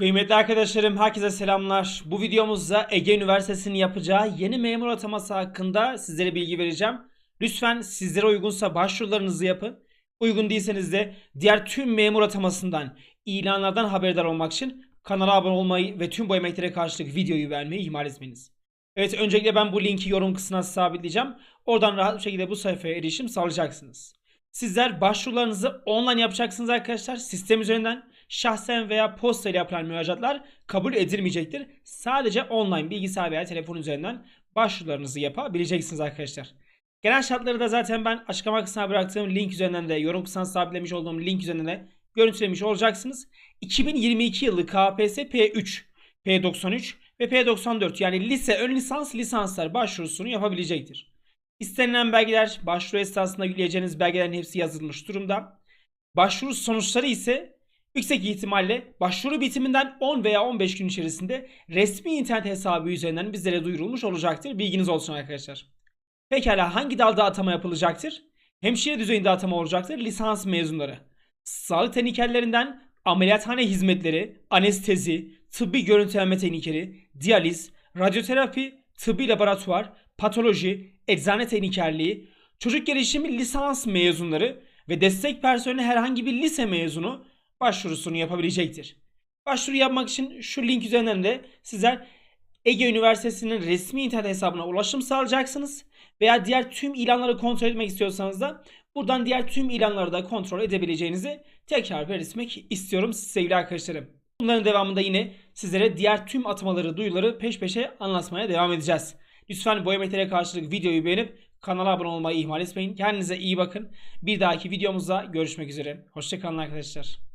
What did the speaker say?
Kıymetli arkadaşlarım herkese selamlar. Bu videomuzda Ege Üniversitesi'nin yapacağı yeni memur ataması hakkında sizlere bilgi vereceğim. Lütfen sizlere uygunsa başvurularınızı yapın. Uygun değilseniz de diğer tüm memur atamasından, ilanlardan haberdar olmak için kanala abone olmayı ve tüm bu emeklere karşılık videoyu beğenmeyi ihmal etmeyiniz. Evet öncelikle ben bu linki yorum kısmına sabitleyeceğim. Oradan rahat bir şekilde bu sayfaya erişim sağlayacaksınız. Sizler başvurularınızı online yapacaksınız arkadaşlar. Sistem üzerinden şahsen veya posta yapılan müracaatlar kabul edilmeyecektir. Sadece online bilgisayar veya telefon üzerinden başvurularınızı yapabileceksiniz arkadaşlar. Genel şartları da zaten ben açıklama kısmına bıraktığım link üzerinden de yorum kısmına sabitlemiş olduğum link üzerinden de görüntülemiş olacaksınız. 2022 yılı KPSS P3, P93 ve P94 yani lise ön lisans lisanslar başvurusunu yapabilecektir. İstenilen belgeler başvuru esnasında yükleyeceğiniz belgelerin hepsi yazılmış durumda. Başvuru sonuçları ise yüksek ihtimalle başvuru bitiminden 10 veya 15 gün içerisinde resmi internet hesabı üzerinden bizlere duyurulmuş olacaktır. Bilginiz olsun arkadaşlar. Pekala hangi dalda atama yapılacaktır? Hemşire düzeyinde atama olacaktır. Lisans mezunları. Sağlık tehnikerlerinden ameliyathane hizmetleri, anestezi, tıbbi görüntüleme teknikeri, diyaliz, radyoterapi, tıbbi laboratuvar, patoloji, eczane teknikerliği, çocuk gelişimi lisans mezunları ve destek personeli herhangi bir lise mezunu başvurusunu yapabilecektir. Başvuru yapmak için şu link üzerinden de sizler Ege Üniversitesi'nin resmi internet hesabına ulaşım sağlayacaksınız. Veya diğer tüm ilanları kontrol etmek istiyorsanız da buradan diğer tüm ilanları da kontrol edebileceğinizi tekrar belirtmek istiyorum sevgili arkadaşlarım. Bunların devamında yine sizlere diğer tüm atamaları, duyuları peş peşe anlatmaya devam edeceğiz. Lütfen emeklere karşılık videoyu beğenip kanala abone olmayı ihmal etmeyin. Kendinize iyi bakın. Bir dahaki videomuzda görüşmek üzere. Hoşçakalın arkadaşlar.